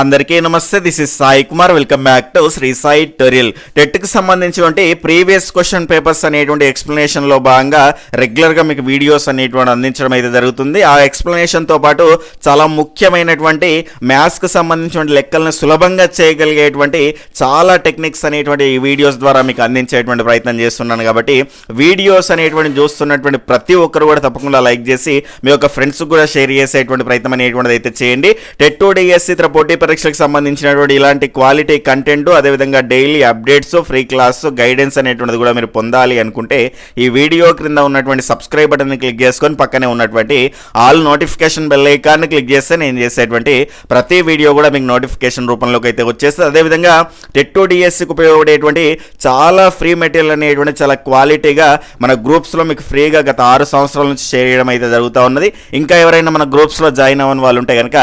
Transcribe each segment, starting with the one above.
అందరికీ నమస్తే this is Sai Kumar. Welcome back to Sri Sai tutorial టెట్కి సంబంధించినటువంటి previous question papers అనేటువంటి ఎక్స్ప్లెనేషన్లో భాగంగా రెగ్యులర్గా మీకు వీడియోస్ అనేటువంటి అందించడం అయితే జరుగుతుంది. ఆ ఎక్స్ప్లెనేషన్తో పాటు చాలా ముఖ్యమైనటువంటి మ్యాథ్స్కి సంబంధించినటువంటి లెక్కలను సులభంగా చేయగలిగేటువంటి చాలా టెక్నిక్స్ అనేటువంటి ఈ వీడియోస్ ద్వారా మీకు అందించేటువంటి ప్రయత్నం చేస్తున్నాను కాబట్టి వీడియోస్ అనేటువంటి చూస్తున్నటువంటి ప్రతి ఒక్కరు కూడా తప్పకుండా లైక్ చేసి మీ యొక్క ఫ్రెండ్స్ కూడా షేర్ చేసేటువంటి ప్రయత్నం అనేటువంటిది అయితే చేయండి. టెట్ టూ డిఎస్సి ఇతర పోటీ పరీక్షలకు సంబంధించినటువంటి ఇలాంటి క్వాలిటీ కంటెంట్ అదేవిధంగా daily updates free class guidance అనేటువంటిది కూడా మీరు పొందాలి అనుకుంటే ఈ వీడియో క్రింద ఉన్నటువంటి సబ్స్క్రైబ్ బటన్ని క్లిక్ చేసుకొని పక్కనే ఉన్నటువంటి ఆల్ నోటిఫికేషన్ బెల్ ఐకాన్ని క్లిక్ చేస్తే నేను చేసేటువంటి ప్రతి వీడియో కూడా మీకు నోటిఫికేషన్ రూపంలోకి అయితే వచ్చేస్తుంది. అదేవిధంగా టెట్ టూ డిఎస్సికి ఉపయోగపడేటువంటి చాలా ఫ్రీ మెటీరియల్ అనేటువంటి చాలా క్వాలిటీగా మన గ్రూప్స్లో మీకు ఫ్రీగా గత ఆరు సంవత్సరాల నుంచి షేర్ చేయడం అయితే జరుగుతూ ఉన్నది. ఇంకా ఎవరైనా మన గ్రూప్స్లో జాయిన్ అవ్వని వాళ్ళు ఉంటే కనుక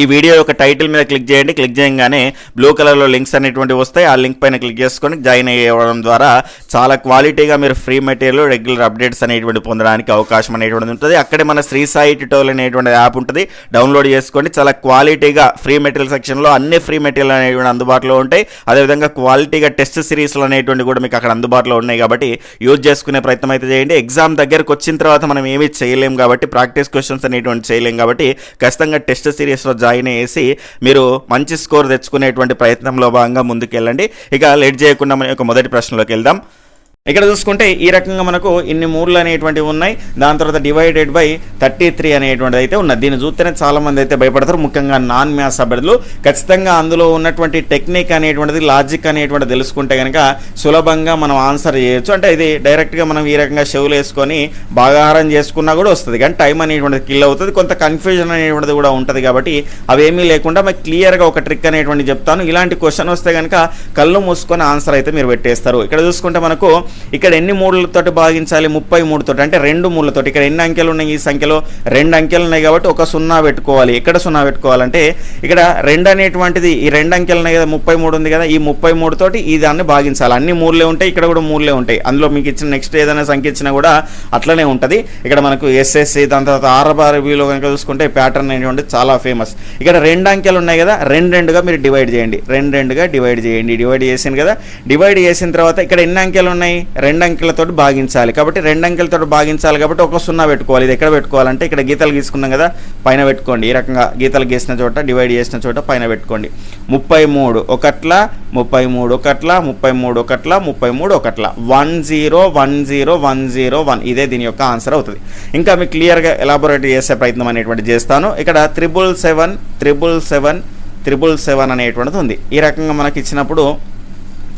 ఈ వీడియో యొక్క టైటిల్ మీద క్లిక్ చేయండి. క్లిక్ చేయగానే బ్లూ కలర్లో లింక్స్ అనేటువంటివి వస్తాయి. ఆ లింక్ పైన క్లిక్ చేసుకొని జాయిన్ అయ్యడం ద్వారా చాలా క్వాలిటీగా మీరు ఫ్రీ మెటీరియల్ రెగ్యులర్ అప్డేట్స్ అనేటువంటి పొందడానికి అవకాశం అనేటువంటిది ఉంటుంది. అక్కడే మన శ్రీ సాయి ట్యూటోరియల్ అనేటువంటి యాప్ ఉంటుంది. డౌన్లోడ్ చేసుకోండి. చాలా క్వాలిటీగా ఫ్రీ మెటీరియల్ సెక్షన్లో అన్ని ఫ్రీ మెటీరియల్ అనేటువంటి అందుబాటులో ఉంటాయి. అదేవిధంగా క్వాలిటీగా టెస్ట్ సిరీస్లు అనేటువంటి కూడా మీకు అక్కడ అందుబాటులో ఉన్నాయి కాబట్టి యూజ్ చేసుకునే ప్రయత్నం అయితే చేయండి. ఎగ్జామ్ దగ్గరకు వచ్చిన తర్వాత మనం ఏమీ చేయలేం కాబట్టి ప్రాక్టీస్ క్వశ్చన్స్ అనేటువంటి చేయలేం కాబట్టి ఖచ్చితంగా టెస్ట్ సిరీస్లో జాయిన్ అయ్యేసి మీరు మంచి స్కోర్ తెచ్చుకునేటువంటి ప్రయత్నంలో భాగంగా ముందుకెళ్ళండి. ఇక లేట్ చేయకుండా మన యొక్క మొదటి ప్రశ్నలోకి వెళ్దాం. ఇక్కడ చూసుకుంటే ఈ రకంగా మనకు ఇన్ని మూడులు అనేటువంటివి ఉన్నాయి. దాని తర్వాత డివైడెడ్ బై థర్టీ త్రీ అనేటువంటిది అయితే ఉన్నది. దీన్ని చూస్తేనే చాలామంది అయితే భయపడతారు. ముఖ్యంగా నాన్ మ్యాథ్స్ అభ్యర్థులు. ఖచ్చితంగా అందులో ఉన్నటువంటి టెక్నిక్ అనేటువంటిది లాజిక్ అనేటువంటిది తెలుసుకుంటే కనుక సులభంగా మనం ఆన్సర్ చేయొచ్చు. అంటే ఇది డైరెక్ట్గా మనం ఈ రకంగా షెవులు వేసుకొని బాగాహారం చేసుకున్నా కూడా వస్తుంది. కానీ టైం అనేటువంటిది కిల్ అవుతుంది. కొంత కన్ఫ్యూజన్ అనేటువంటిది కూడా ఉంటుంది కాబట్టి అవేమీ లేకుండా మీకు క్లియర్గా ఒక ట్రిక్ అనేటువంటి చెప్తాను. ఇలాంటి క్వశ్చన్ వస్తే కనుక కళ్ళు మూసుకొని ఆన్సర్ అయితే మీరు పెట్టేస్తారు. ఇక్కడ చూసుకుంటే మనకు ఇక్కడ ఎన్ని మూడులతోటి భాగించాలి? ముప్పై మూడుతో అంటే రెండు మూడులతోటి ఇక్కడ ఎన్ని అంకెలు ఉన్నాయి ఈ సంఖ్యలో? రెండు అంకెలు ఉన్నాయి కాబట్టి ఒక సున్నా పెట్టుకోవాలి. ఎక్కడ సున్నా పెట్టుకోవాలంటే ఇక్కడ రెండు అనేటువంటిది ఈ రెండు అంకెలు ఉన్నాయి కదా ముప్పై మూడు ఉంది కదా ఈ ముప్పై మూడు తోటి ఈ దాన్ని భాగించాలి. అన్ని మూడులే ఉంటాయి ఇక్కడ కూడా మూడులే ఉంటాయి. అందులో మీకు ఇచ్చిన నెక్స్ట్ ఏదైనా సంఖ్య ఇచ్చినా కూడా అట్లనే ఉంటుంది. ఇక్కడ మనకు ఎస్ఎస్సి దాని తర్వాత ఆర్ఆర్బీలో కనుక చూసుకుంటే ప్యాటర్న్ అనేటువంటి చాలా ఫేమస్ ఇక్కడ రెండు అంకెలు ఉన్నాయి కదా రెండు రెండుగా మీరు డివైడ్ చేయండి. రెండు రెండుగా డివైడ్ చేయండి. డివైడ్ చేసింది కదా డివైడ్ చేసిన తర్వాత ఇక్కడ ఎన్ని అంకెలు ఉన్నాయి? రెండు అంకెలతో భాగించాలి. కాబట్టి రెండు అంకెలతో భాగించాలి కాబట్టి ఒక సున్నా పెట్టుకోవాలి. ఇది ఎక్కడ పెట్టుకోవాలంటే ఇక్కడ గీతలు గీసుకున్నాం కదా పైన పెట్టుకోండి. ఈ రకంగా గీతలు గీసిన చోట డివైడ్ చేసిన చోట పైన పెట్టుకోండి. ముప్పై మూడు ఒకట్ల ముప్పై మూడు ఒకట్ల ముప్పై మూడు ఒకట్ల ముప్పై మూడు ఒకట్ల. One zero one zero one zero one. ఇదే దీని యొక్క ఆన్సర్ అవుతుంది. ఇంకా మీకు క్లియర్గా ఎలాబొరేట్ చేసే ప్రయత్నం అనేటువంటి చేస్తాను. ఇక్కడ triple seven triple seven triple seven అనేటువంటిది ఉంది. ఈ రకంగా మనకి ఇచ్చినప్పుడు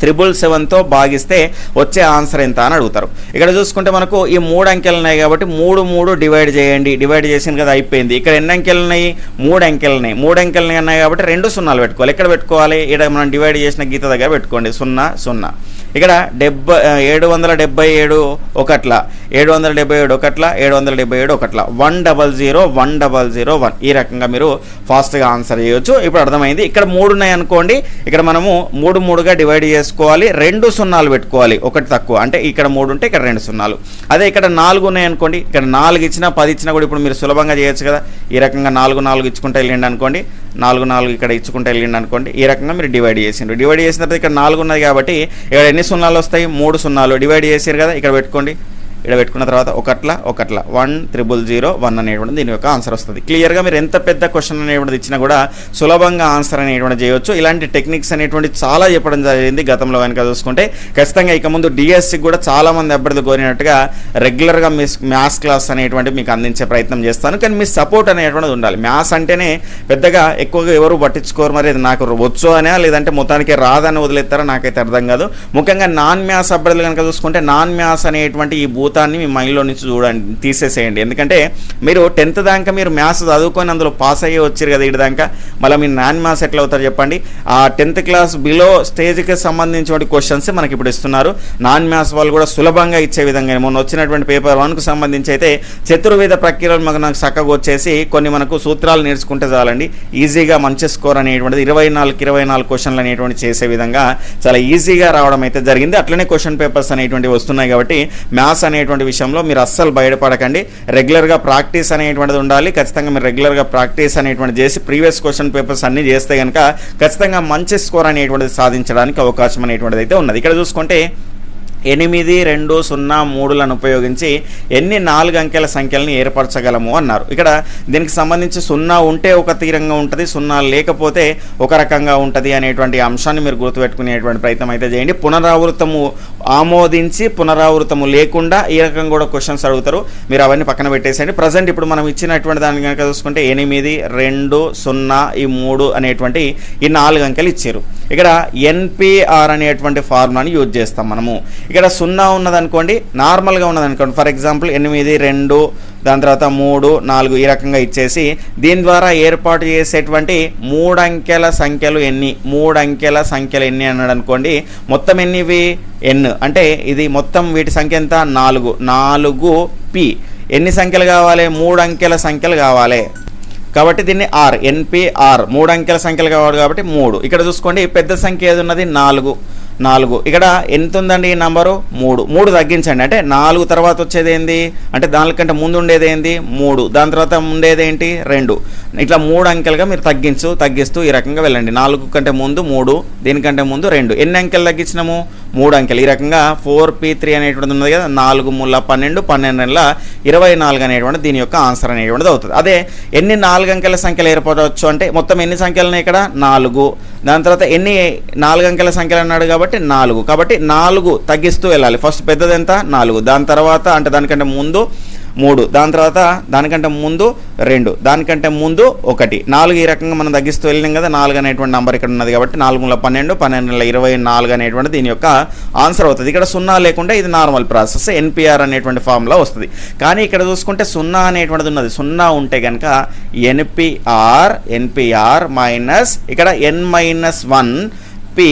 త్రిబుల్ సెవెన్తో భాగిస్తే వచ్చే ఆన్సర్ ఎంత అని అడుగుతారు. ఇక్కడ చూసుకుంటే మనకు ఈ మూడు అంకెలు ఉన్నాయి కాబట్టి మూడు మూడు డివైడ్ చేయండి. డివైడ్ చేసింది కదా అయిపోయింది. ఇక్కడ ఎన్ని అంకెలు ఉన్నాయి? మూడు అంకెలు ఉన్నాయి. మూడు అంకెలు ఉన్నాయి కాబట్టి రెండు సున్నాలు పెట్టుకోవాలి. ఎక్కడ పెట్టుకోవాలి? ఇక్కడ మనం డివైడ్ చేసిన గీత దగ్గర పెట్టుకోండి. సున్నా సున్నా. ఇక్కడ డెబ్బై ఏడు వందల డెబ్బై ఏడు ఒకట్ల ఏడు వందల డెబ్బై ఏడు ఒకట్ల ఏడు వందల డెబ్బై ఏడు ఒకట్ల. One double zero one double zero one. ఈ రకంగా మీరు ఫాస్ట్గా ఆన్సర్ చేయొచ్చు. ఇప్పుడు అర్థమైంది. ఇక్కడ మూడు ఉన్నాయి అనుకోండి. ఇక్కడ మనము మూడు మూడుగా డివైడ్ చేసుకోవాలి. రెండు సున్నాలు పెట్టుకోవాలి. ఒకటి తక్కువ. అంటే ఇక్కడ మూడు ఉంటే ఇక్కడ రెండు సున్నాలు. అదే ఇక్కడ నాలుగు ఉన్నాయి అనుకోండి. ఇక్కడ నాలుగు ఇచ్చినా పది ఇచ్చినా కూడా ఇప్పుడు మీరు సులభంగా చేయొచ్చు కదా. ఈ రకంగా నాలుగు నాలుగు ఇచ్చుకుంటే వెళ్ళండి అనుకోండి నాలుగు నాలుగు ఇక్కడ ఇచ్చుకుంటే వెళ్ళిండి అనుకోండి ఈ రకంగా మీరు డివైడ్ చేసిండ్రు. డివైడ్ చేసిన తర్వాత ఇక్కడ నాలుగు ఉన్నది కాబట్టి ఇక్కడ ఎన్ని సున్నాలు వస్తాయి? మూడు సున్నాలు. డివైడ్ చేసారు కదా ఇక్కడ పెట్టుకోండి. ఇక్కడ పెట్టుకున్న తర్వాత ఒకట్ల ఒకట్ల. వన్ త్రిబుల్ జీరో వన్ అనేటువంటి దీని యొక్క ఆన్సర్ వస్తుంది. క్లియర్గా మీరు ఎంత పెద్ద క్వశ్చన్ అనేటువంటిది ఇచ్చినా కూడా సులభంగా ఆన్సర్ అనేటువంటి చేయొచ్చు. ఇలాంటి టెక్నిక్స్ అనేటువంటి చాలా చెప్పడం జరిగింది గతంలో కనుక చూసుకుంటే. ఖచ్చితంగా ఇక ముందు డిఎస్సి కూడా చాలామంది అభ్యర్థులు కోరినట్టుగా రెగ్యులర్గా మీ మ్యాథ్స్ క్లాస్ అనేటువంటి మీకు అందించే ప్రయత్నం చేస్తాను. కానీ మీ సపోర్ట్ అనేటువంటిది ఉండాలి. మ్యాథ్స్ అంటేనే పెద్దగా ఎక్కువగా ఎవరు పట్టించుకోరు. మరి నాకు వచ్చు అనే లేదంటే మొత్తానికి రాదని వదిలేస్తారో నాకైతే అర్థం కాదు. ముఖ్యంగా నాన్ మ్యాథ్స్ అభ్యర్థులు కనుక చూసుకుంటే నాన్ మ్యాథ్స్ అనేటువంటి ఈ మొత్తాన్ని మీ మైండ్లో నుంచి చూడండి తీసేసేయండి. ఎందుకంటే మీరు టెన్త్ దాకా మీరు మ్యాథ్స్ చదువుకొని అందులో పాస్ అయ్యి వచ్చారు కదా ఇటు దాకా. మళ్ళీ మీరు నాన్ మ్యాథ్స్ ఎట్లా అవుతారు చెప్పండి. ఆ టెన్త్ క్లాస్ బిలో స్టేజ్కి సంబంధించిన క్వశ్చన్స్ మనకి ఇప్పుడు ఇస్తున్నారు. నాన్ మ్యాథ్స్ వాళ్ళు కూడా సులభంగా ఇచ్చే విధంగా మొన్న వచ్చినటువంటి పేపర్ వన్కు సంబంధించి అయితే చతుర్వేద ప్రక్రియలు మనకు నాకు చక్కగా వచ్చేసి కొన్ని మనకు సూత్రాలు నేర్చుకుంటే చాలండి. ఈజీగా మంచి స్కోర్ అనేటువంటిది ఇరవై నాలుగు ఇరవై నాలుగు క్వశ్చన్లు అనేటువంటి చేసే విధంగా చాలా ఈజీగా రావడం అయితే జరిగింది. అట్లనే క్వశ్చన్ పేపర్స్ అనేటువంటివి వస్తున్నాయి కాబట్టి మ్యాథ్స్ అనే అనేటువంటి విషయంలో మీరు అస్సలు బయటపడకండి. రెగ్యులర్గా ప్రాక్టీస్ అనేటువంటిది ఉండాలి. ఖచ్చితంగా మీరు రెగ్యులర్గా ప్రాక్టీస్ అనేటువంటి చేసి ప్రీవియస్ క్వశ్చన్ పేపర్స్ అన్ని చేస్తే కనుక ఖచ్చితంగా మంచి స్కోర్ అనేటువంటిది సాధించడానికి అవకాశం అనేటువంటిది అయితే ఉన్నది. ఇక్కడ చూసుకుంటే ఎనిమిది రెండు సున్నా మూడులను ఉపయోగించి ఎన్ని నాలుగు అంకెల సంఖ్యలను ఏర్పరచగలము అన్నారు. ఇక్కడ దీనికి సంబంధించి సున్నా ఉంటే ఒక తీరంగా ఉంటుంది సున్నా లేకపోతే ఒక రకంగా ఉంటుంది అనేటువంటి అంశాన్ని మీరు గుర్తుపెట్టుకునేటువంటి ప్రయత్నం అయితే చేయండి. పునరావృతము ఆమోదించి పునరావృతము లేకుండా ఈ రకంగా కూడా క్వశ్చన్స్ అడుగుతారు. మీరు అవన్నీ పక్కన పెట్టేసేయండి. ప్రజెంట్ ఇప్పుడు మనం ఇచ్చినటువంటి దాన్ని కనుక చూసుకుంటే ఎనిమిది రెండు సున్నా ఈ మూడు అనేటువంటి ఈ నాలుగు అంకెలు ఇచ్చారు. ఇక్కడ ఎన్పిఆర్ అనేటువంటి ఫార్ములాని యూజ్ చేస్తాం మనము. ఇక్కడ సున్నా ఉన్నదనుకోండి నార్మల్గా ఉన్నదనుకోండి. ఫర్ ఎగ్జాంపుల్ ఎనిమిది రెండు దాని తర్వాత మూడు నాలుగు ఈ రకంగా ఇచ్చేసి దీని ద్వారా ఏర్పాటు చేసేటువంటి మూడు అంకెల సంఖ్యలు ఎన్ని? మూడు అంకెల సంఖ్యలు ఎన్ని అన్నాడు అనుకోండి మొత్తం ఎన్నివి? ఎన్ అంటే ఇది మొత్తం వీటి సంఖ్య ఎంత? నాలుగు. నాలుగు పి ఎన్ని సంఖ్యలు కావాలి? మూడు అంకెల సంఖ్యలు కావాలి. కాబట్టి దీన్ని ఆర్ ఎన్పిఆర్ మూడు అంకెల సంఖ్యలు కావాలి కాబట్టి మూడు. ఇక్కడ చూసుకోండి పెద్ద సంఖ్య ఏది ఉన్నది? నాలుగు. నాలుగు. ఇక్కడ ఎంత ఉందండి ఈ నంబరు? మూడు. మూడు తగ్గించండి. అంటే నాలుగు తర్వాత వచ్చేది ఏంది? అంటే దానికంటే ముందు ఉండేది ఏంది? మూడు. దాని తర్వాత ఉండేది ఏంటి? రెండు. ఇట్లా మూడు అంకెలుగా మీరు తగ్గించు తగ్గిస్తూ ఈ రకంగా వెళ్ళండి. నాలుగు కంటే ముందు మూడు దీనికంటే ముందు రెండు. ఎన్ని అంకెలు తగ్గించినాము? మూడు అంకెలు. ఈ రకంగా ఫోర్ పీ త్రీ అనేటువంటిది ఉన్నది కదా నాలుగు ముళ్ళ పన్నెండు పన్నెండు నెలల ఇరవై నాలుగు అనేటువంటి దీని యొక్క ఆన్సర్ అనేటువంటిది అవుతుంది. అదే ఎన్ని నాలుగు అంకెల సంఖ్యలు ఏర్పడవచ్చు అంటే మొత్తం ఎన్ని సంఖ్యలు ఉన్నాయి ఇక్కడ? నాలుగు. దాని తర్వాత ఎన్ని నాలుగు అంకెల సంఖ్యలు అన్నాడు కాబట్టి నాలుగు. కాబట్టి నాలుగు తగ్గిస్తూ వెళ్ళాలి. ఫస్ట్ పెద్దది ఎంత? నాలుగు. దాని తర్వాత అంటే దానికంటే ముందు మూడు. దాని తర్వాత దానికంటే ముందు రెండు. దానికంటే ముందు ఒకటి. నాలుగు ఈ రకంగా మనం తగ్గిస్తూ వెళ్ళినాం కదా నాలుగు అనేటువంటి నెంబర్ ఇక్కడ ఉన్నది కాబట్టి నాలుగు పన్నెండు పన్నెండు ఇరవై నాలుగు అనేటువంటి దీని యొక్క ఆన్సర్ అవుతుంది. ఇక్కడ సున్నా లేకుండా ఇది నార్మల్ ప్రాసెస్ ఎన్పిఆర్ అనేటువంటి ఫామ్లో వస్తుంది. కానీ ఇక్కడ చూసుకుంటే సున్నా అనేటువంటిది ఉన్నది. సున్నా ఉంటే కనుక ఎన్పిఆర్ ఎన్పిఆర్ మైనస్ ఇక్కడ N minus one P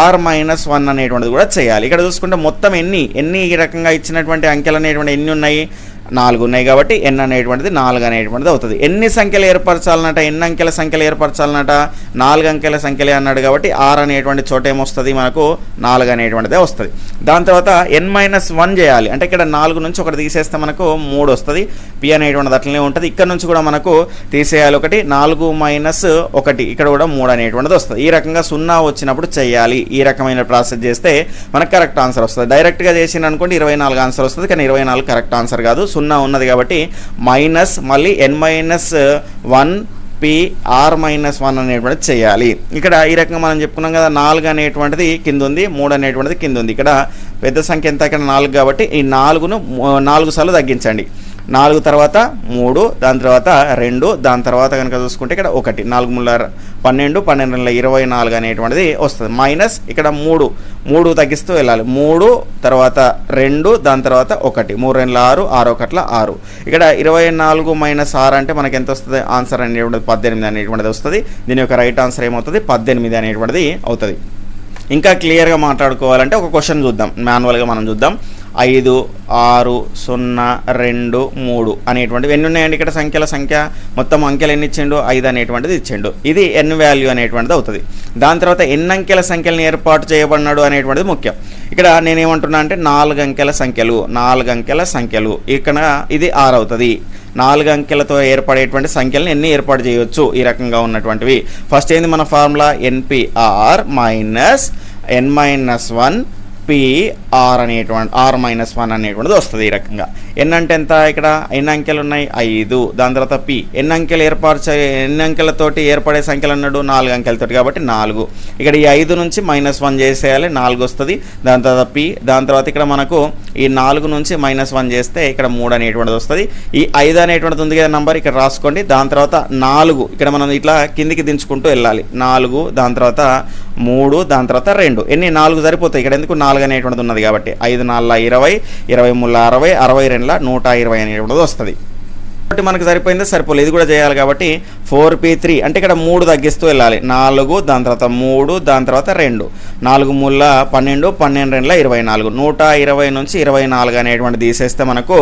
R minus one అనేటువంటిది కూడా చేయాలి. ఇక్కడ చూసుకుంటే మొత్తం ఎన్ని? ఎన్ని ఈ రకంగా ఇచ్చినటువంటి అంకెలు అనేటువంటి ఎన్ని ఉన్నాయి? నాలుగు ఉన్నాయి కాబట్టి ఎన్ అనేటువంటిది నాలుగు అనేటువంటిది అవుతుంది. ఎన్ని సంఖ్యలు ఏర్పరచాలన్నట? ఎన్ని అంకెల సంఖ్యలు ఏర్పరచాలన్నట? నాలుగు అంకెల సంఖ్యలే అన్నాడు కాబట్టి ఆర్ అనేటువంటి చోట ఏమొస్తుంది? మనకు నాలుగు అనేటువంటిదే వస్తుంది. దాని తర్వాత ఎన్ మైనస్ వన్ చేయాలి. అంటే ఇక్కడ నాలుగు నుంచి ఒకటి తీసేస్తే మనకు మూడు వస్తుంది. పి అనేటువంటిది అట్లనే ఉంటుంది. ఇక్కడ నుంచి కూడా మనకు తీసేయాలి ఒకటి. నాలుగు మైనస్ ఒకటి. ఇక్కడ కూడా మూడు అనేటువంటిది వస్తుంది. ఈ రకంగా సున్నా వచ్చినప్పుడు చేయాలి. ఈ రకమైన ప్రాసెస్ చేస్తే మనకు కరెక్ట్ ఆన్సర్ వస్తుంది. డైరెక్ట్గా చేసిన అనుకోండి ఇరవై నాలుగు ఆన్సర్ వస్తుంది. కానీ ఇరవై నాలుగు కరెక్ట్ ఆన్సర్ కాదు. సున్నా ఉన్నది కాబట్టి మైనస్ మళ్ళీ N minus one P R minus one అనేటువంటిది చేయాలి. ఇక్కడ ఈ రకంగా మనం చెప్పుకున్నాం కదా నాలుగు అనేటువంటిది కింద ఉంది మూడు అనేటువంటిది కింద ఉంది. ఇక్కడ పెద్ద సంఖ్య ఎంత? ఇక్కడ నాలుగు కాబట్టి ఈ నాలుగును నాలుగు సార్లు తగ్గించండి. నాలుగు తర్వాత మూడు దాని తర్వాత రెండు దాని తర్వాత కనుక చూసుకుంటే ఇక్కడ ఒకటి. నాలుగు ముళ్ళ పన్నెండు పన్నెండు నెలల ఇరవై నాలుగు అనేటువంటిది వస్తుంది. మైనస్ ఇక్కడ మూడు. మూడు తగ్గిస్తూ వెళ్ళాలి. మూడు తర్వాత రెండు దాని తర్వాత ఒకటి. మూడు రెండుల ఆరు ఆరు ఒకట్ల ఆరు. ఇక్కడ ఇరవై నాలుగు మైనస్ ఆరు అంటే మనకి ఎంత వస్తుంది? ఆన్సర్ అనేటువంటిది పద్దెనిమిది అనేటువంటిది వస్తుంది. దీని యొక్క రైట్ ఆన్సర్ ఏమవుతుంది? పద్దెనిమిది అనేటువంటిది అవుతుంది. ఇంకా క్లియర్గా మాట్లాడుకోవాలంటే ఒక క్వశ్చన్ చూద్దాం. మాన్యువల్గా మనం చూద్దాం. ఐదు ఆరు సున్నా రెండు మూడు అనేటువంటివి. ఎన్ని ఉన్నాయండి ఇక్కడ సంఖ్యల సంఖ్య? మొత్తం అంకెలు ఎన్ని ఇచ్చిండు? ఐదు అనేటువంటిది ఇచ్చిండు. ఇది ఎన్ వాల్యూ అనేటువంటిది అవుతుంది. దాని తర్వాత ఎన్ని అంకెల సంఖ్యలను ఏర్పాటు చేయబడినాడు అనేటువంటిది ముఖ్యం. ఇక్కడ నేనేమంటున్నా అంటే నాలుగు అంకెల సంఖ్యలు నాలుగు అంకెల సంఖ్యలు. ఇక్కడ ఇది ఆరు అవుతుంది. నాలుగు అంకెలతో ఏర్పడేటువంటి సంఖ్యలను ఎన్ని ఏర్పాటు చేయొచ్చు? ఈ రకంగా ఉన్నటువంటివి. ఫస్ట్ ఏంది మన formula? NPR minus N minus one PR అనేటువంటి ఆర్ మైనస్ వన్ అనేటువంటిది వస్తుంది ఈ రకంగా. ఎన్ని అంటే ఎంత ఇక్కడ? ఎన్ని అంకెలు ఉన్నాయి ఐదు. దాని తర్వాత పి. ఎన్ని అంకెలు ఏర్పరచ ఎన్ని అంకెలతోటి ఏర్పడే సంఖ్యలు అన్నాడు? నాలుగు అంకెలతోటి కాబట్టి నాలుగు. ఇక్కడ ఈ ఐదు నుంచి మైనస్ వన్ చేసేయాలి. నాలుగు వస్తుంది. దాని తర్వాత పి. దాని తర్వాత ఇక్కడ మనకు ఈ నాలుగు నుంచి మైనస్ వన్ చేస్తే ఇక్కడ మూడు అనేటువంటిది వస్తుంది. ఈ ఐదు అనేటువంటిది ఉంది కదా నంబర్ ఇక్కడ రాసుకోండి. దాని తర్వాత నాలుగు. ఇక్కడ మనం ఇట్లా కిందికి దించుకుంటూ వెళ్ళాలి. నాలుగు దాని తర్వాత మూడు దాని తర్వాత రెండు. ఎన్ని? నాలుగు సరిపోతాయి. ఇక్కడ ఎందుకు నాలుగు అనేటువంటిది ఉన్నది కాబట్టి? ఐదు నాలుగు ఇరవై ఇరవై మూడు అరవై అరవై రెండు సెకండ్ల నూట ఇరవై అనేటువంటిది వస్తుంది. కాబట్టి మనకు సరిపోయింది సరిపోలేదు. ఇది కూడా చేయాలి కాబట్టి ఫోర్ పీ త్రీ అంటే ఇక్కడ మూడు తగ్గిస్తూ వెళ్ళాలి. నాలుగు దాని తర్వాత మూడు దాని తర్వాత రెండు. నాలుగు మూల పన్నెండు పన్నెండు రెండుల ఇరవై నాలుగు. నూట ఇరవై నుంచి ఇరవై నాలుగు అనేటువంటి తీసేస్తే మనకు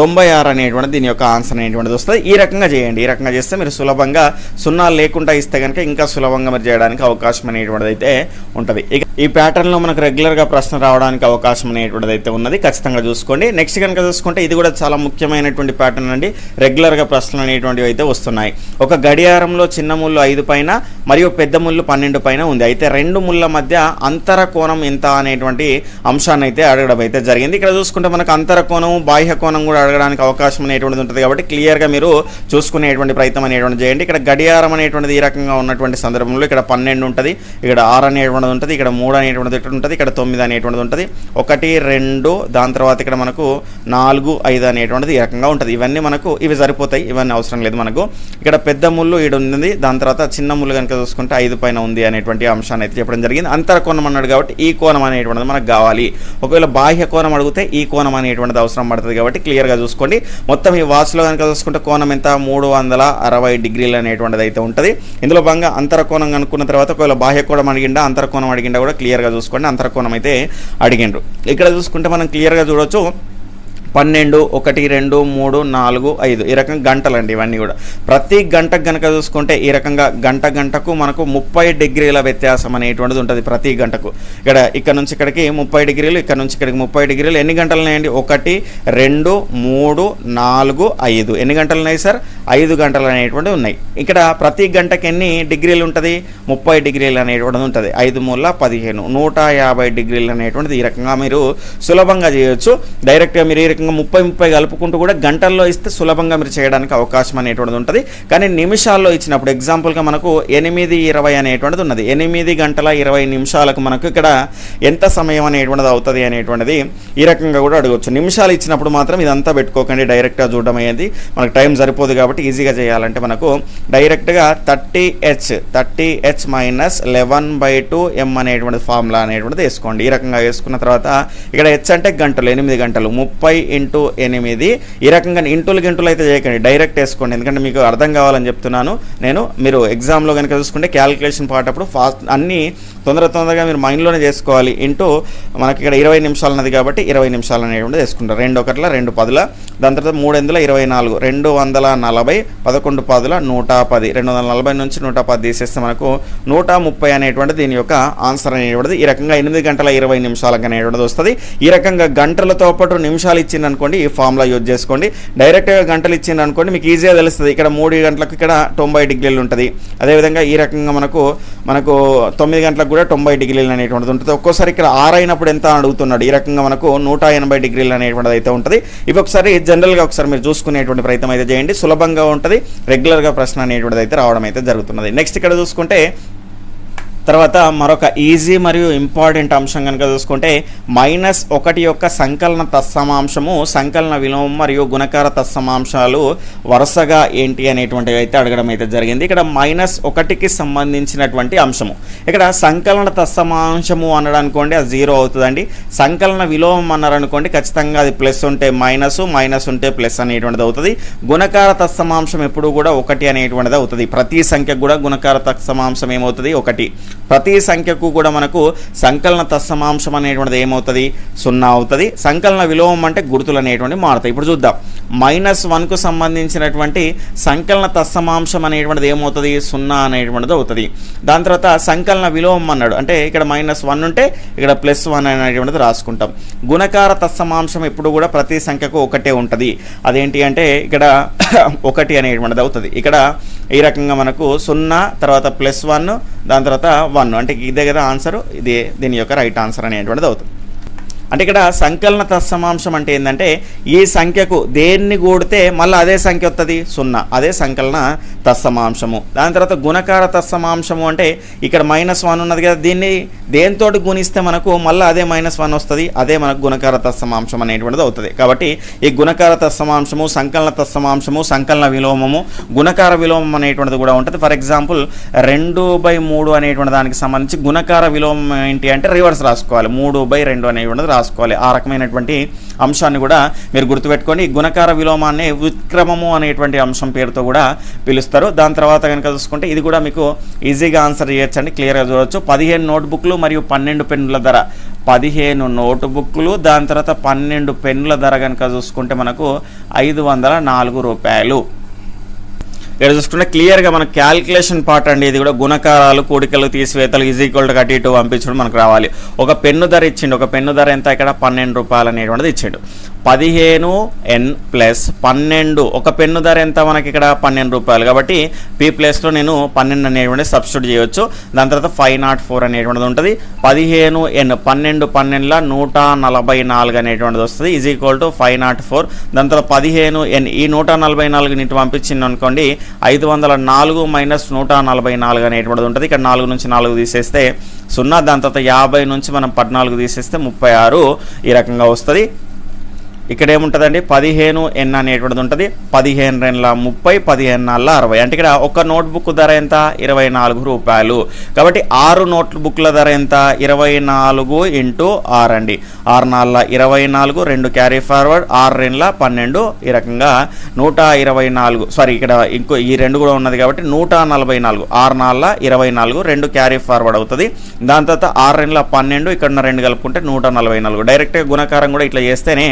తొంభై ఆరు అనేటువంటి దీని యొక్క ఆన్సర్ అనేటువంటిది వస్తుంది. ఈ రకంగా చేయండి. ఈ రకంగా చేస్తే మీరు సులభంగా సున్నా లేకుండా ఇస్తే కనుక ఇంకా సులభంగా మీరు చేయడానికి అవకాశం అనేటువంటిది అయితే ఉంటుంది. ఇక ఈ ప్యాటర్న్లో మనకు రెగ్యులర్గా ప్రశ్న రావడానికి అవకాశం అనేటువంటిది అయితే ఉన్నది. ఖచ్చితంగా చూసుకోండి. నెక్స్ట్ కనుక చూసుకుంటే ఇది కూడా చాలా ముఖ్యమైనటువంటి ప్యాటర్న్ అండి. రెగ్యులర్గా ప్రశ్నలు అనేటువంటివి అయితే వస్తున్నాయి. ఒక గడియారంలో చిన్న ముళ్ళు ఐదు పైన మరియు పెద్ద ముళ్ళు పన్నెండు పైన ఉంది. అయితే రెండు ముళ్ళ మధ్య అంతర కోణం ఎంత అనేటువంటి అంశాన్ని అయితే అడగడం అయితే జరిగింది. ఇక్కడ చూసుకుంటే మనకు అంతర కోణం బాహ్య కోణం కూడా అడగడానికి అవకాశం అనేటువంటిది ఉంటుంది కాబట్టి క్లియర్గా మీరు చూసుకునేటువంటి ప్రయత్నం అనేటువంటి చేయండి. ఇక్కడ గడియారం అనేటువంటిది ఈ రకంగా ఉన్నటువంటి సందర్భంలో ఇక్కడ పన్నెండు ఉంటుంది. ఇక్కడ ఆరు అనేటువంటిది ఉంటుంది. ఇక్కడ మూడు అనేటువంటిది ఇక్కడ ఉంటుంది? ఇక్కడ తొమ్మిది అనేటువంటిది ఉంటుంది. ఒకటి రెండు దాని తర్వాత ఇక్కడ మనకు నాలుగు ఐదు అనేటువంటిది ఈ రకంగా ఉంటుంది. ఇవన్నీ మనకు ఇవి సరిపోతాయి. ఇవన్నీ అవసరం లేదు మనకు. ఇక్కడ పెద్ద ముళ్ళు ఈడ ఉంది దాని తర్వాత చిన్న ముళ్ళు కనుక చూసుకుంటే ఐదు పైన ఉంది అనేటువంటి అంశాన్ని అయితే చెప్పడం జరిగింది. అంతర కోణం అన్నాడు కాబట్టి ఈ కోణం అనేటువంటిది మనకు కావాలి. ఒకవేళ బాహ్య కోణం అడిగితే ఈ కోణం అనేటువంటిది అవసరం పడుతుంది కాబట్టి క్లియర్గా చూసుకోండి. మొత్తం ఈ వాచ్లో కనుక చూసుకుంటే కోణం ఎంత? మూడు వందల అరవై డిగ్రీలు అనేటువంటిది అయితే ఉంటుంది. ఇందులో భాగంగా అంతర కోణం కనుక్కున్న తర్వాత ఒకవేళ బాహ్య కోణం అడిగిండా అంతర కోణం అడిగిండా కూడా క్లియర్గా చూసుకోండి. అంతర్కోణం అయితే అడిగిండ్రు. ఇక్కడ చూసుకుంటే మనం క్లియర్గా చూడొచ్చు. పన్నెండు ఒకటి రెండు మూడు నాలుగు ఐదు. ఈ రకంగా గంటలండి ఇవన్నీ కూడా. ప్రతి గంటకు గనక చూసుకుంటే ఈ రకంగా గంట గంటకు మనకు ముప్పై డిగ్రీల వ్యత్యాసం అనేటువంటిది ఉంటుంది ప్రతి గంటకు. ఇక్కడ ఇక్కడ నుంచి ఇక్కడికి ముప్పై డిగ్రీలు ఇక్కడ నుంచి ఇక్కడికి ముప్పై డిగ్రీలు. ఎన్ని గంటలు ఉన్నాయండి ఒకటి రెండు మూడు నాలుగు ఐదు. ఎన్ని గంటలు ఉన్నాయి సార్? ఐదు గంటలు అనేటువంటివి ఉన్నాయి. ఇక్కడ ప్రతి గంటకి ఎన్ని డిగ్రీలు ఉంటుంది? ముప్పై డిగ్రీలు అనేటువంటిది ఉంటుంది. ఐదు మూల పదిహేను. నూట యాభై డిగ్రీలు అనేటువంటిది ఈ రకంగా మీరు సులభంగా చేయొచ్చు. డైరెక్ట్గా మీరు ఈ ముప్పై ముప్పై కలుపుకుంటూ కూడా గంటల్లో ఇస్తే సులభంగా మీరు చేయడానికి అవకాశం అనేటువంటిది ఉంటుంది. కానీ నిమిషాల్లో ఇచ్చినప్పుడు ఎగ్జాంపుల్గా మనకు ఎనిమిది ఇరవై అనేటువంటిది ఉన్నది. ఎనిమిది గంటల ఇరవై నిమిషాలకు మనకు ఇక్కడ ఎంత సమయం అనేటువంటిది అవుతుంది అనేటువంటిది ఈ రకంగా కూడా అడగవచ్చు నిమిషాలు ఇచ్చినప్పుడు మాత్రం ఇదంతా పెట్టుకోకండి డైరెక్ట్గా చూడడం అనేది మనకు టైం సరిపోదు కాబట్టి ఈజీగా చేయాలంటే మనకు డైరెక్ట్గా thirty H thirty H minus eleven by two M అనేటువంటి ఫార్ములా అనేటువంటిది వేసుకోండి. ఈ రకంగా వేసుకున్న తర్వాత ఇక్కడ హెచ్ అంటే గంటలు ఎనిమిది గంటలు ముప్పై ఇంటూ ఎనిమిది. ఈ రకంగా ఇంటులు గింటులు అయితే చేయకండి డైరెక్ట్ వేసుకోండి. ఎందుకంటే మీకు అర్థం కావాలని చెప్తున్నాను. నేను మీరు ఎగ్జామ్లో కనుక చూసుకుంటే క్యాలిక్యులేషన్ పాటప్పుడు ఫాస్ట్ అన్నీ తొందర తొందరగా మీరు మైండ్లోనే చేసుకోవాలి. ఇంటూ మనకి ఇక్కడ ఇరవై నిమిషాలు ఉన్నది కాబట్టి ఇరవై నిమిషాలు అనేటువంటిది వేసుకుంటారు. రెండు ఒకట్ల రెండు పదుల. దాని తర్వాత మూడు వందల ఇరవై నాలుగు. రెండు వందల నలభై పదకొండు పదుల నూట పది. రెండు వందల నలభై నుంచి నూట పది తీసేస్తే మనకు నూట ముప్పై అనేటువంటి దీని యొక్క ఆన్సర్ అనేటువంటిది ఈ రకంగా ఎనిమిది గంటల ఇరవై నిమిషాలకు అనేటువంటిది వస్తుంది. ఈ రకంగా గంటలతో పాటు నిమిషాలు ఇచ్చింది అనుకోండి ఈ ఫార్ములా యూజ్ చేసుకోండి. డైరెక్ట్గా గంటలు ఇచ్చింది అనుకోండి మీకు ఈజీగా తెలుస్తుంది. ఇక్కడ మూడు గంటలకు ఇక్కడ తొంభై డిగ్రీలు ఉంటుంది. అదేవిధంగా ఈ రకంగా మనకు మనకు తొమ్మిది గంటలకు కూడా తొంభై డిగ్రీలు అనేటువంటిది ఉంటుంది. ఒక్కోసారి ఇక్కడ ఆరు అయినప్పుడు ఎంత అడుగుతున్నాడు. ఈ రకంగా మనకు నూట ఎనభై డిగ్రీలు అనేటువంటిది అయితే ఉంటుంది. ఇవి ఒకసారి జనరల్గా ఒకసారి మీరు చూసుకునేటువంటి ప్రయత్నం అయితే చేయండి. సులభంగా ఉంటుంది. రెగ్యులర్గా ప్రశ్న అనేటువంటిది అయితే రావడం అయితే జరుగుతున్నది. నెక్స్ట్ ఇక్కడ చూసుకుంటే తర్వాత మరొక ఈజీ మరియు ఇంపార్టెంట్ అంశం కనుక చూసుకుంటే మైనస్ ఒకటి యొక్క సంకలన తత్సమాంశము సంకలన విలోమం మరియు గుణకార తత్సమాంశాలు వరుసగా ఏంటి అనేటువంటివి అయితే అడగడం అయితే జరిగింది. ఇక్కడ మైనస్ ఒకటికి సంబంధించినటువంటి అంశము. ఇక్కడ సంకలన తత్సమాంశము అనడానుకోండి అనుకోండి అది జీరో అవుతుందండి. సంకలన విలోమం అన్నారు అనుకోండి ఖచ్చితంగా అది ప్లస్ ఉంటే మైనస్ మైనస్ ఉంటే ప్లస్ అనేటువంటిది అవుతుంది. గుణకార తత్సమాంశం ఎప్పుడు కూడా ఒకటి అనేటువంటిది అవుతుంది. ప్రతి సంఖ్యకు కూడా గుణకార తత్సమాంశం ఏమవుతుంది? ఒకటి. ప్రతి సంఖ్యకు కూడా మనకు సంకలన తత్సమాంశం అనేటువంటిది ఏమవుతుంది? సున్నా అవుతుంది. సంకలన విలోమం అంటే గుర్తులు అనేటువంటివి మారుతాయి. ఇప్పుడు చూద్దాం. మైనస్ వన్కు సంబంధించినటువంటి సంకలన తత్సమాంశం అనేటువంటిది ఏమవుతుంది? సున్నా అనేటువంటిది అవుతుంది. దాని తర్వాత సంకలన విలోమం అన్నాడు. అంటే ఇక్కడ మైనస్ వన్ ఉంటే ఇక్కడ ప్లస్ వన్ అనేటువంటిది రాసుకుంటాం. గుణకార తత్సమాంశం ఎప్పుడు కూడా ప్రతి సంఖ్యకు ఒకటే ఉంటుంది. అదేంటి అంటే ఇక్కడ ఒకటి అనేటువంటిది అవుతుంది. ఇక్కడ ఈ రకంగా మనకు సున్నా తర్వాత ప్లస్ వన్ దాని తర్వాత వన్. అంటే ఇదే కదా ఆన్సర్. ఇది దీని యొక్క రైట్ ఆన్సర్ అనేటువంటిది అవుతుంది. అంటే ఇక్కడ సంకలన తత్సమాంశం అంటే ఏంటంటే ఈ సంఖ్యకు దేన్ని కూడితే మళ్ళీ అదే సంఖ్య వస్తుంది సున్నా. అదే సంకలన తత్సమాంశము. దాని తర్వాత గుణకార తత్సమాంశము అంటే ఇక్కడ మైనస్ వన్ ఉన్నది కదా దీన్ని దేనితోటి గుణిస్తే మనకు మళ్ళీ అదే మైనస్ వన్ వస్తుంది? అదే మనకు గుణకార తత్సమాంశం అనేటువంటిది అవుతుంది. కాబట్టి ఈ గుణకార తత్సమాంశము సంకలన తత్సమాంశము సంకలన విలోమము గుణకార విలోమం అనేటువంటిది కూడా ఉంటుంది. ఫర్ ఎగ్జాంపుల్ రెండు బై మూడు అనేటువంటి దానికి సంబంధించి గుణకార విలోమం ఏంటి అంటే రివర్స్ రాసుకోవాలి. మూడు బై రెండు అనేటువంటిది రాసుకోవాలి. ఆ రకమైనటువంటి అంశాన్ని కూడా మీరు గుర్తుపెట్టుకొని గుణకార విలోమాన్ని విక్రమము అనేటువంటి అంశం పేరుతో కూడా పిలుస్తారు. దాని తర్వాత కనుక చూసుకుంటే ఇది కూడా మీకు ఈజీగా ఆన్సర్ చేయొచ్చండి. క్లియర్గా చూడవచ్చు పదిహేను నోట్బుక్లు మరియు పన్నెండు పెన్నుల ధర. పదిహేను నోట్బుక్లు. దాని తర్వాత పన్నెండు పెన్నుల ధర కనుక చూసుకుంటే మనకు ఐదు వందల నాలుగు రూపాయలు. ఇక్కడ చూసుకుంటే క్లియర్గా మన క్యాల్కులేషన్ పార్ట్ అండి. ఇది కూడా గుణకారాలు కూడికలు తీసివేతలు ఈజ్ ఈక్వల్ టు ఇటు పంపించడం మనకు రావాలి. ఒక పెన్ను ధర ఇచ్చిండు. ఒక పెన్ను ధర ఎంత? ఇక్కడ పన్నెండు రూపాయలు అనేటువంటిది ఇచ్చిండు. పదిహేను ఎన్ ప్లస్ పన్నెండు. ఒక పెన్ను ధర ఎంత? మనకి ఇక్కడ పన్నెండు రూపాయలు. కాబట్టి పీ ప్లస్లో నేను పన్నెండు అనేటువంటి సబ్స్టిట్యూట్ చేయొచ్చు. దాని తర్వాత ఫైవ్ నాట్ ఫోర్ అనేటువంటిది ఉంటుంది. పదిహేను ఎన్ పన్నెండు పన్నెండుల నూట నలభై నాలుగు అనేటువంటిది వస్తుంది. Is equal to five not four దాని తర్వాత పదిహేను ఎన్ ఈ నూట నలభై నాలుగు నీటి పంపించింది అనుకోండి. ఐదు వందల నాలుగు మైనస్ నూట నలభై నాలుగు అనేటువంటిది ఉంటుంది. ఇక్కడ నాలుగు నుంచి నాలుగు తీసేస్తే సున్నా. దాని తర్వాత యాభై నుంచి మనం పద్నాలుగు తీసేస్తే ముప్పై ఆరు. ఈ రకంగా వస్తుంది. ఇక్కడ ఏముంటుందండి పదిహేను ఎన్ అనేటువంటిది ఉంటుంది. పదిహేను రెండ్ల ముప్పై పదిహేను నాలుగు అరవై. అంటే ఇక్కడ ఒక నోట్బుక్ ధర ఎంత? ఇరవై నాలుగు రూపాయలు. కాబట్టి ఆరు నోట్బుక్ల ధర ఎంత? ఇరవై నాలుగు ఇంటూ ఆరు అండి. ఆరు నాలుగు ఇరవై నాలుగు రెండు క్యారీ ఫార్వర్డ్ ఆరు రెండ్ల పన్నెండు. ఈ రకంగా నూట ఇరవై నాలుగు సారీ ఇక్కడ ఇంకో ఈ రెండు కూడా ఉన్నది కాబట్టి నూట నలభై నాలుగు. ఆరు నాలుగు ఇరవై నాలుగు రెండు క్యారీ ఫార్వర్డ్ అవుతుంది. దాని తర్వాత ఆరు రెండ్ల పన్నెండు ఇక్కడ ఉన్న రెండు కలుపుకుంటే నూట నలభై నాలుగు. డైరెక్ట్గా గుణకారం కూడా ఇట్లా చేస్తేనే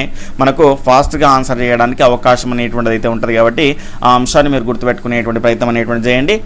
మనకు ఫాస్ట్గా ఆన్సర్ చేయడానికి అవకాశం అనేటువంటిది అయితే ఉంటుంది కాబట్టి ఆ అంశాన్ని మీరు గుర్తుపెట్టుకునేటువంటి ప్రయత్నం అనేటువంటి చేయండి.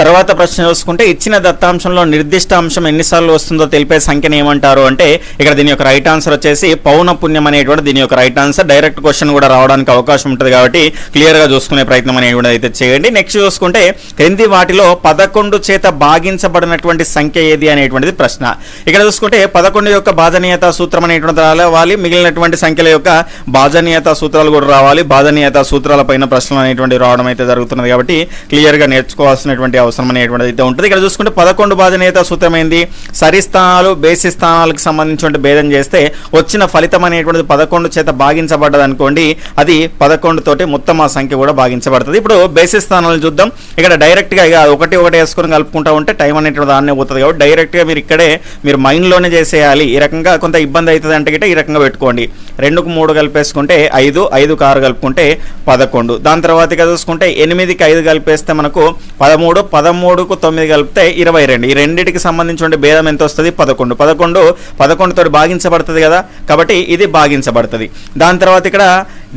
తర్వాత ప్రశ్న చూసుకుంటే ఇచ్చిన దత్తాంశంలో నిర్దిష్ట అంశం ఎన్నిసార్లు వస్తుందో తెలిపే సంఖ్యను ఏమంటారు అంటే ఇక్కడ దీని యొక్క రైట్ ఆన్సర్ వచ్చేసి పౌన పుణ్యం అనేటువంటి దీని యొక్క రైట్ ఆన్సర్. డైరెక్ట్ క్వశ్చన్ కూడా రావడానికి అవకాశం ఉంటుంది కాబట్టి క్లియర్గా చూసుకునే ప్రయత్నం అనేటువంటి అయితే చేయండి. నెక్స్ట్ చూసుకుంటే క్రింది వాటిలో పదకొండు చేత భాగించబడినటువంటి సంఖ్య ఏది అనేటువంటిది ప్రశ్న. ఇక్కడ చూసుకుంటే పదకొండు యొక్క భాజనీయత సూత్రం అనేటువంటి రావాలి. మిగిలినటువంటి సంఖ్యల యొక్క భాజనీయత సూత్రాలు కూడా రావాలి. భాజనీయత సూత్రాల పైన ప్రశ్నలు అనేటువంటి రావడం అయితే జరుగుతున్నది కాబట్టి క్లియర్గా నేర్చుకోవాల్సినటువంటి అవసరం అనేటువంటిది అయితే ఉంటుంది. ఇక్కడ చూసుకుంటే పదకొండు భాజనీయత సూత్రమైంది. సరి స్థానాలు బేసి స్థానాలకు సంబంధించిన భేదం చేస్తే వచ్చిన ఫలితం అనేటువంటిది పదకొండు చేత భాగించబడ్డది అనుకోండి అది పదకొండు తోటి మొత్తం ఆ సంఖ్య కూడా భాగించబడుతుంది. ఇప్పుడు బేసి స్థానాలు చూద్దాం. ఇక్కడ డైరెక్ట్గా ఇక ఒకటి ఒకటి వేసుకొని కలుపుకుంటా ఉంటే టైం అనేటువంటి దాన్నే పోతుంది కాబట్టి డైరెక్ట్గా మీరు ఇక్కడే మీరు మైండ్లోనే చేసేయాలి. ఈ రకంగా కొంత ఇబ్బంది అవుతుంది అంటే గిట్ట ఈ రకంగా పెట్టుకోండి. రెండుకు మూడు కలిపేసుకుంటే ఐదు ఐదుకు ఆరు కలుపుకుంటే పదకొండు. దాని తర్వాత ఇక చూసుకుంటే ఎనిమిదికి ఐదు కలిపేస్తే మనకు పదమూడు పదమూడుకు తొమ్మిది కలిపితే ఇరవై రెండు. ఈ రెండింటికి సంబంధించిన భేదం ఎంత వస్తుంది పదకొండు పదకొండు పదకొండుతో భాగించబడుతుంది కదా? కాబట్టి ఇది భాగించబడుతుంది. దాని తర్వాత ఇక్కడ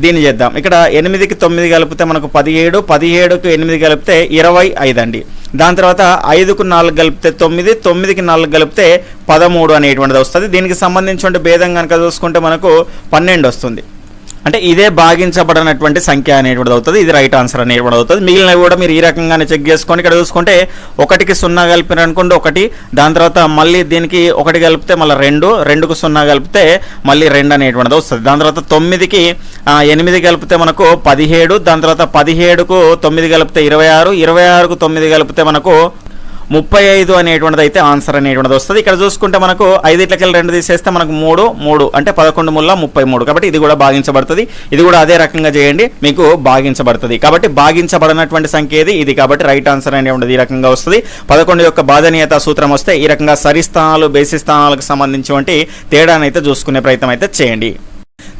దీన్ని చేద్దాం. ఇక్కడ ఎనిమిదికి తొమ్మిది కలిపితే మనకు పదిహేడు పదిహేడుకు ఎనిమిది కలిపితే ఇరవై ఐదు అండి దాని తర్వాత ఐదుకు నాలుగు కలిపితే తొమ్మిది తొమ్మిదికి నాలుగు కలిపితే పదమూడు అనేటువంటిది వస్తుంది. దీనికి సంబంధించిన భేదం కనుక చూసుకుంటే మనకు పన్నెండు వస్తుంది. అంటే ఇదే భాగించబడినటువంటి సంఖ్య అనేటువంటిది అవుతుంది ఇది రైట్ ఆన్సర్ అనేటువంటిది అవుతుంది. మిగిలినవి కూడా మీరు ఈ రకంగానే చెక్ చేసుకొని ఇక్కడ చూసుకుంటే ఒకటికి సున్నా కలిపిన అనుకోండి ఒకటి దాని తర్వాత మళ్ళీ దీనికి ఒకటి కలిపితే మళ్ళీ రెండు రెండుకు సున్నా కలిపితే మళ్ళీ రెండు అనేటువంటిది వస్తుంది. దాని తర్వాత తొమ్మిదికి ఎనిమిది కలిపితే మనకు పదిహేడు దాని తర్వాత పదిహేడుకు తొమ్మిది కలిపితే ఇరవై ఆరు ఇరవై ఆరుకు తొమ్మిది కలిపితే మనకు ముప్పై ఐదు అనేటువంటిది అయితే ఆన్సర్ అనేటువంటిది వస్తుంది. ఇక్కడ చూసుకుంటే మనకు ఐదిట్లకెళ్ళి రెండు తీసేస్తే మనకు మూడు మూడు అంటే పదకొండు ముళ్ళ ముప్పై మూడు. కాబట్టి ఇది కూడా భాగించబడుతుంది. ఇది కూడా అదే రకంగా చేయండి మీకు భాగించబడుతుంది. కాబట్టి భాగించబడినటువంటి సంఖ్య ఏది? ఇది కాబట్టి రైట్ ఆన్సర్ అనేటువంటిది ఈ రకంగా వస్తుంది. పదకొండు యొక్క బాధనీయత సూత్రం వస్తే ఈ రకంగా సరిస్థానాలు బేసి స్థానాలకు సంబంధించి తేడానైతే చూసుకునే ప్రయత్నం అయితే చేయండి.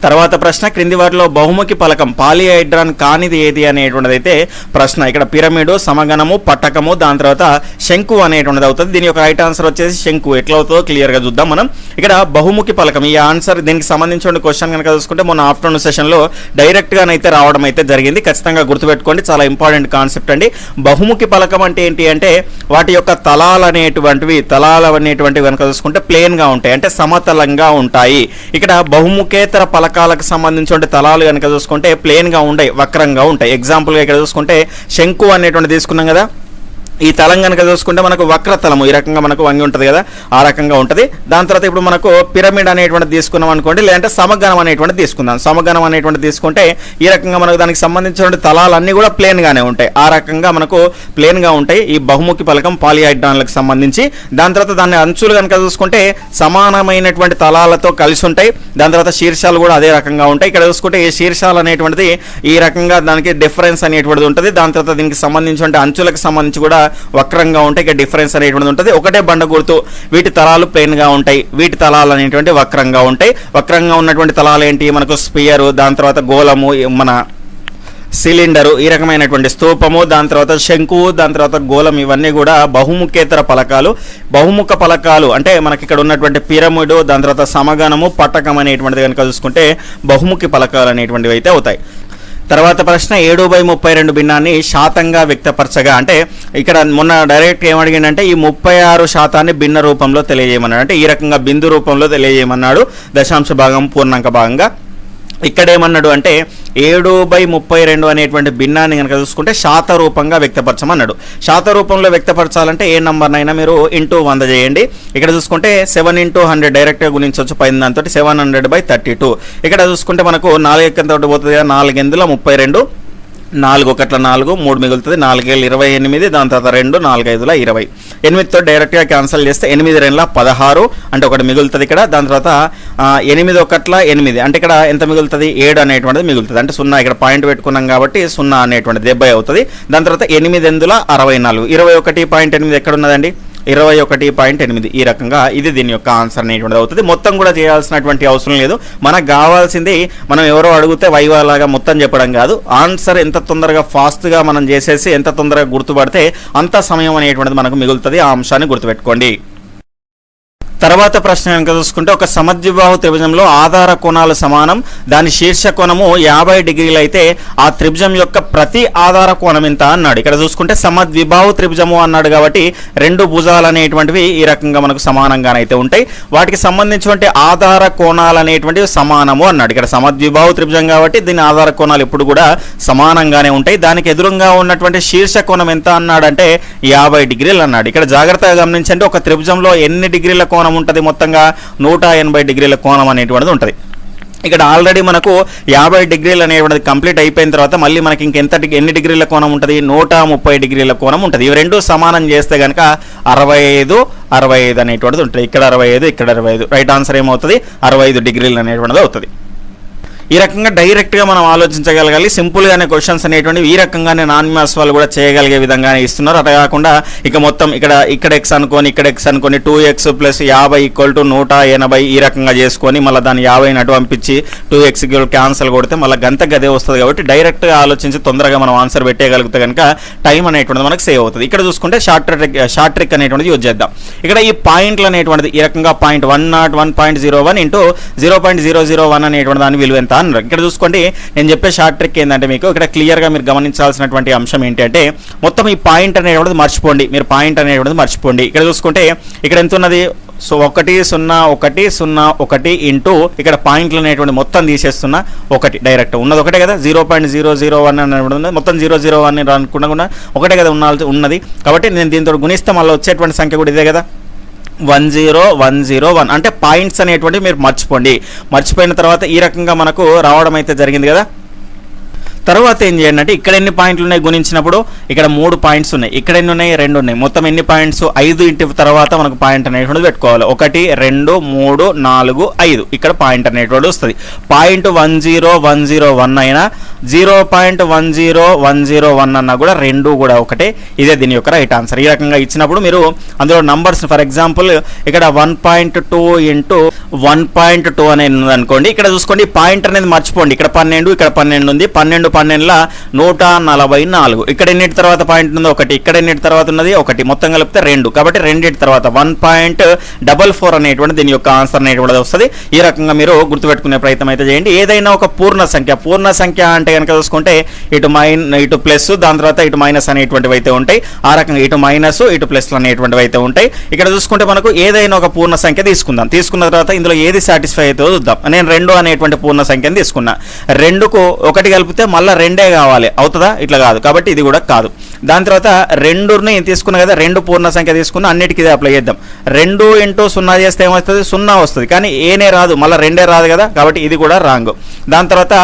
తర్వాత ప్రశ్న క్రింది వాటిలో బహుముఖి పలకం పాలిహైడ్రాన్ కానిది ఏది అనేటువంటిది అయితే ప్రశ్న. ఇక్కడ పిరమిడు సమగణము పట్టకము దాని తర్వాత శంకు అనేటువంటిది అవుతుంది. దీని యొక్క రైట్ ఆన్సర్ వచ్చేసి శంకు. ఎట్లా అవుతుందో క్లియర్గా చూద్దాం మనం. ఇక్కడ బహుముఖి పలకం ఈ ఆన్సర్ దీనికి సంబంధించిన క్వశ్చన్ కనుక చూసుకుంటే మొన్న ఆఫ్టర్నూన్ సెషన్లో డైరెక్ట్గానైతే రావడం అయితే జరిగింది. ఖచ్చితంగా గుర్తుపెట్టుకోండి చాలా ఇంపార్టెంట్ కాన్సెప్ట్ అండి. బహుముఖి పలకం అంటే ఏంటి అంటే వాటి యొక్క తలాలు అనేటువంటివి తలాలు అనేటువంటివి కనుక చూసుకుంటే ప్లేన్గా ఉంటాయి అంటే సమతలంగా ఉంటాయి. ఇక్కడ బహుముఖేతర పలకాలకు సంబంధించిన తలాలు కనుక చూసుకుంటే ప్లేన్గా ఉంటాయి వక్రంగా ఉంటాయి. ఎగ్జాంపుల్గా ఇక్కడ చూసుకుంటే శంకు అనేటువంటి తీసుకున్నాం కదా. ఈ తలం కనుక చూసుకుంటే మనకు వక్రతలము ఈ రకంగా మనకు వంగి ఉంటుంది కదా ఆ రకంగా ఉంటుంది. దాని తర్వాత ఇప్పుడు మనకు పిరమిడ్ అనేటువంటి తీసుకున్నాం అనుకోండి లేదంటే సమగణం అనేటువంటి తీసుకుందాం. సమగణం అనేటువంటి తీసుకుంటే ఈ రకంగా మనకు దానికి సంబంధించిన తలాలన్నీ కూడా ప్లేన్గానే ఉంటాయి. ఆ రకంగా మనకు ప్లేన్గా ఉంటాయి. ఈ బహుముఖి పలకం పాలిహైడ్రాన్లకు సంబంధించి. దాని తర్వాత దాని అంచులు కనుక చూసుకుంటే సమానమైనటువంటి తలాలతో కలిసి ఉంటాయి. దాని తర్వాత శీర్షాలు కూడా అదే రకంగా ఉంటాయి. ఇక్కడ చూసుకుంటే ఈ శీర్షాలు అనేటువంటిది ఈ రకంగా దానికి డిఫరెన్స్ అనేటువంటిది ఉంటుంది. దాని తర్వాత దీనికి సంబంధించిన అంచులకు సంబంధించి కూడా వక్రంగా ఉంటాయి ఇక డిఫరెన్స్ అనేటువంటిది ఉంటుంది. ఒకటే బండ గుర్తు వీటి తలాలు ప్లెయిన్గా ఉంటాయి. వీటి తలాలు అనేటువంటి వక్రంగా ఉంటాయి. వక్రంగా ఉన్నటువంటి తలాలు ఏంటి? మనకు స్పియరు దాని తర్వాత గోళము మన సిలిండరు ఈ రకమైనటువంటి స్తూపము దాని తర్వాత శంకు దాని తర్వాత గోళం ఇవన్నీ కూడా బహుముఖేతర పలకాలు. బహుముఖ పలకాలు అంటే మనకి ఇక్కడ ఉన్నటువంటి పిరమిడు దాని తర్వాత సమగణము పట్టకం అనేటువంటిది కనుక చూసుకుంటే బహుముఖి పలకాలు అనేటువంటివి అయితే అవుతాయి. తర్వాత ప్రశ్న ఏడు బై ముప్పై రెండు భిన్నాన్ని శాతంగా వ్యక్తపరచగా అంటే ఇక్కడ మొన్న డైరెక్ట్ ఏమడిగిందంటే ఈ ముప్పై ఆరు శాతాన్ని భిన్న రూపంలో తెలియజేయమన్నాడు. అంటే ఈ రకంగా బిందు రూపంలో తెలియజేయమన్నాడు. దశాంశ భాగం పూర్ణాంక భాగంగా. ఇక్కడ ఏమన్నాడు అంటే ఏడు బై ముప్పై రెండు అనేటువంటి భిన్నాన్ని కనుక చూసుకుంటే శాత రూపంగా వ్యక్తపరచమన్నాడు. శాత రూపంలో వ్యక్తపరచాలంటే ఏ నంబర్నైనా మీరు ఇంటూ వంద చేయండి. ఇక్కడ చూసుకుంటే సెవెన్ ఇంటూ హండ్రెడ్ డైరెక్ట్గా గుణించవచ్చు. పైన దాంతో seven hundred by thirty two. ఇక్కడ చూసుకుంటే మనకు నాలుగు ఎక్కంత పోతుంది కదా నాలుగు ఎందుల ముప్పై రెండు? నాలుగు ఒకట్ల నాలుగు మూడు మిగులుతుంది నాలుగేళ్ళు ఇరవై ఎనిమిది దాని తర్వాత రెండు నాలుగైదుల ఇరవై. ఎనిమిదితో డైరెక్ట్గా క్యాన్సిల్ చేస్తే ఎనిమిది రెండుల పదహారు అంటే ఒకటి మిగులుతుంది ఇక్కడ దాని తర్వాత ఎనిమిది ఒకట్ల ఎనిమిది. అంటే ఇక్కడ ఎంత మిగులుతుంది? ఏడు అనేటువంటిది మిగులుతుంది. అంటే సున్నా ఇక్కడ పాయింట్ పెట్టుకున్నాం కాబట్టి సున్నా అనేటువంటిది డెబ్బై అవుతుంది. దాని తర్వాత ఎనిమిది ఎందుల అరవై నాలుగు. ఇరవై ఒకటి పాయింట్ ఎనిమిది ఎక్కడ ఉన్నదండి ఇరవై ఒకటి పాయింట్ ఎనిమిది. ఈ రకంగా ఇది దీని యొక్క ఆన్సర్ అనేటువంటిది అవుతుంది. మొత్తం కూడా చేయాల్సినటువంటి అవసరం లేదు. మనకు కావాల్సింది మనం ఎవరో అడిగితే వైవాలాగా మొత్తం చెప్పడం కాదు. ఆన్సర్ ఎంత తొందరగా ఫాస్ట్గా మనం చేసేసి ఎంత తొందరగా గుర్తుపడితే అంత సమయం అనేటువంటిది మనకు మిగులుతుంది. ఆ అంశాన్ని గుర్తుపెట్టుకోండి. తర్వాత ప్రశ్న కనుక చూసుకుంటే ఒక సమద్విబాహు త్రిభుజంలో ఆధార కోణాలు సమానం. దాని శీర్ష కోణము యాభై డిగ్రీలు అయితే ఆ త్రిభుజం యొక్క ప్రతి ఆధార కోణం ఎంత అన్నాడు. ఇక్కడ చూసుకుంటే సమద్విబాహు త్రిభుజము అన్నాడు కాబట్టి రెండు భుజాలు అనేటువంటివి ఈ రకంగా మనకు సమానంగానైతే ఉంటాయి. వాటికి సంబంధించినటువంటి ఆధార కోణాలు అనేటువంటివి సమానము అన్నాడు. ఇక్కడ సమద్విబాహు త్రిభుజం కాబట్టి దీని ఆధార కోణాలు ఎప్పుడు కూడా సమానంగానే ఉంటాయి. దానికి ఎదురుగా ఉన్నటువంటి శీర్ష కోణం ఎంత అన్నాడంటే యాభై డిగ్రీలు అన్నాడు. ఇక్కడ జాగ్రత్తగా గమనించండి ఒక త్రిభుజంలో ఎన్ని డిగ్రీల కోణం ఉంటుంది మొత్తంగా నూట ఎనభై డిగ్రీల కోణం అనేటువంటిది ఉంటుంది. ఇక్కడ ఆల్రెడీ మనకు యాభై డిగ్రీలు అనేటువంటిది కంప్లీట్ అయిపోయిన తర్వాత మళ్ళీ మనకి ఇంకెంత ఎన్ని డిగ్రీల కోణం ఉంటుంది? నూట ముప్పై డిగ్రీల కోణం ఉంటుంది. ఇవి రెండు సమానం చేస్తే కనుక అరవై ఐదు అరవై ఐదు అనేటువంటిది ఉంటుంది. ఇక్కడ అరవై ఐదు ఇక్కడ అరవై ఐదు రైట్ ఆన్సర్ ఏమవుతుంది? అరవై ఐదు డిగ్రీలు అనేటువంటిది అవుతుంది. ఈ రకంగా డైరెక్ట్గా మనం ఆలోచించగలగాలి. సింపుల్గానే క్వశ్చన్స్ అనేటువంటివి ఈ రకంగానే నాన్ మ్యాథ్స్ వాళ్ళు కూడా చేయగలిగే విధంగానే ఇస్తున్నారు. అట కాకుండా ఇక మొత్తం ఇక్కడ ఇక్కడ ఎక్స్ అనుకొని ఇక్కడ ఎక్స్ అనుకొని టూ ఎక్స్ ప్లస్ యాభై ఈక్వల్ టు నూట ఎనభై ఈ రకంగా చేసుకొని మళ్ళీ దాన్ని యాభై నటు పంపించి టూ ఎక్స్ క్యాన్సల్ కొడితే మళ్ళీ గంత గదే వస్తుంది కాబట్టి డైరెక్ట్గా ఆలోచించి తొందరగా మనం ఆన్సర్ పెట్టేయగలిగితే కనుక టైం అనేటువంటిది మనకు సేవ్ అవుతుంది. ఇక్కడ చూసుకుంటే షార్ట్ ట్రిక్ షార్ట్ ట్రిక్ అనేటువంటిది యూజ్ చేద్దాం. ఇక్కడ ఈ పాయింట్లు అనేటువంటిది ఈ రకంగా point one not one point zero one into zero point zero zero one అనేటువంటి దాని విలువ ఎంత? అన్నారు ఇక్కడ చూసుకోండి నేను చెప్పే షార్ట్ ట్రిక్ ఏంటంటే మీకు ఇక్కడ క్లియర్గా మీరు గమనించాల్సినటువంటి అంశం ఏంటంటే మొత్తం ఈ పాయింట్ అనేటువంటిది మర్చిపోండి. మీరు పాయింట్ అనేటువంటిది మర్చిపోండి. ఇక్కడ చూసుకుంటే ఇక్కడ ఎంత ఉన్నది? సో ఒకటి సున్నా ఒకటి సున్నా ఒకటి ఇంటూ ఇక్కడ పాయింట్లు అనేటువంటి మొత్తం తీసేస్తున్న ఒకటి డైరెక్ట్ ఉన్నది ఒకటే కదా? Zero point zero zero one అనేటువంటి ఉంది మొత్తం జీరో జీరో వన్ అనుకున్నా ఒకటే కదా ఉన్న ఉన్నది. కాబట్టి నేను దీంతో గుణిస్తే మళ్ళీ వచ్చేటువంటి సంఖ్య కూడా ఇదే కదా? One zero one zero one అంటే పాయింట్స్ అనేటువంటివి మీరు మర్చిపోండి. మర్చిపోయిన తర్వాత ఈ రకంగా మనకు రావడం అయితే జరిగింది కదా? తర్వాత ఏం చేయండి అంటే ఇక్కడ ఎన్ని పాయింట్లు ఉన్నాయి గుణించినప్పుడు? ఇక్కడ మూడు పాయింట్స్ ఉన్నాయి. ఇక్కడ ఎన్ని ఉన్నాయి? రెండు ఉన్నాయి. మొత్తం ఎన్ని పాయింట్స్? ఐదు ఇంటి తర్వాత మనకు పాయింట్ అనేటువంటిది పెట్టుకోవాలి. ఒకటి రెండు మూడు నాలుగు ఐదు. ఇక్కడ పాయింట్ అనేటువంటి వస్తుంది. Point one zero one zero one అయినా zero point one zero one zero one అన్న కూడా రెండు కూడా ఒకటే. ఇదే దీని యొక్క రైట్ ఆన్సర్. ఈ రకంగా ఇచ్చినప్పుడు మీరు అందులో నంబర్స్ ఫర్ ఎగ్జాంపుల్ ఇక్కడ one point two into one point two అనేది ఉంది అనుకోండి ఇక్కడ చూసుకోండి పాయింట్ అనేది మర్చిపోండి. ఇక్కడ పన్నెండు ఇక్కడ పన్నెండు ఉంది. పన్నెండు పన్నెండుల నూట నలభై నాలుగు. ఇక్కడ ఎన్నిటి తర్వాత పాయింట్ ఉంది ఒకటి. ఇక్కడ ఎన్నిటి తర్వాత ఉన్నది? ఒకటి. మొత్తం కలిపితే రెండు. కాబట్టి రెండింటి తర్వాత వన్ పాయింట్ డబల్ ఫోర్ అనేటువంటి దీని యొక్క ఆన్సర్ అనేటువంటిది వస్తుంది. ఈ రకంగా మీరు గుర్తుపెట్టుకునే ప్రయత్నం అయితే చేయండి. ఏదైనా ఒక పూర్ణ సంఖ్య. పూర్ణ సంఖ్య అంటే కనుక చూసుకుంటే ఇటు మైన్ ఇటు ప్లస్ దాని తర్వాత ఇటు మైనస్ అనేటువంటివి అయితే ఉంటాయి. ఆ రకంగా ఇటు మైనస్ ఇటు ప్లస్ అనేటువంటివి అయితే ఉంటాయి. ఇక్కడ చూసుకుంటే మనకు ఏదైనా ఒక పూర్ణ సంఖ్య తీసుకుందాం. తీసుకున్న తర్వాత ఇందులో ఏది సాటిస్ఫై అవుతుందో చూద్దాం. నేను రెండు అనేటువంటి పూర్ణ సంఖ్యను తీసుకున్నా. రెండుకు ఒకటి కలిపితే మళ్ళీ రెండే కావాలి. అవుతుందా? ఇట్లా కాదు. కాబట్టి ఇది కూడా కాదు. దాని తర్వాత రెండుని తీసుకున్నా కదా రెండు పూర్ణ సంఖ్య తీసుకున్న అన్నిటికీ ఇది అప్లై చేద్దాం. రెండు ఇంటూ సున్నా చేస్తే ఏమవుతుంది సున్నా వస్తుంది. కానీ ఏనే రాదు. మళ్ళీ రెండే రాదు కదా. కాబట్టి ఇది కూడా రాంగ్ దాని తర్వాత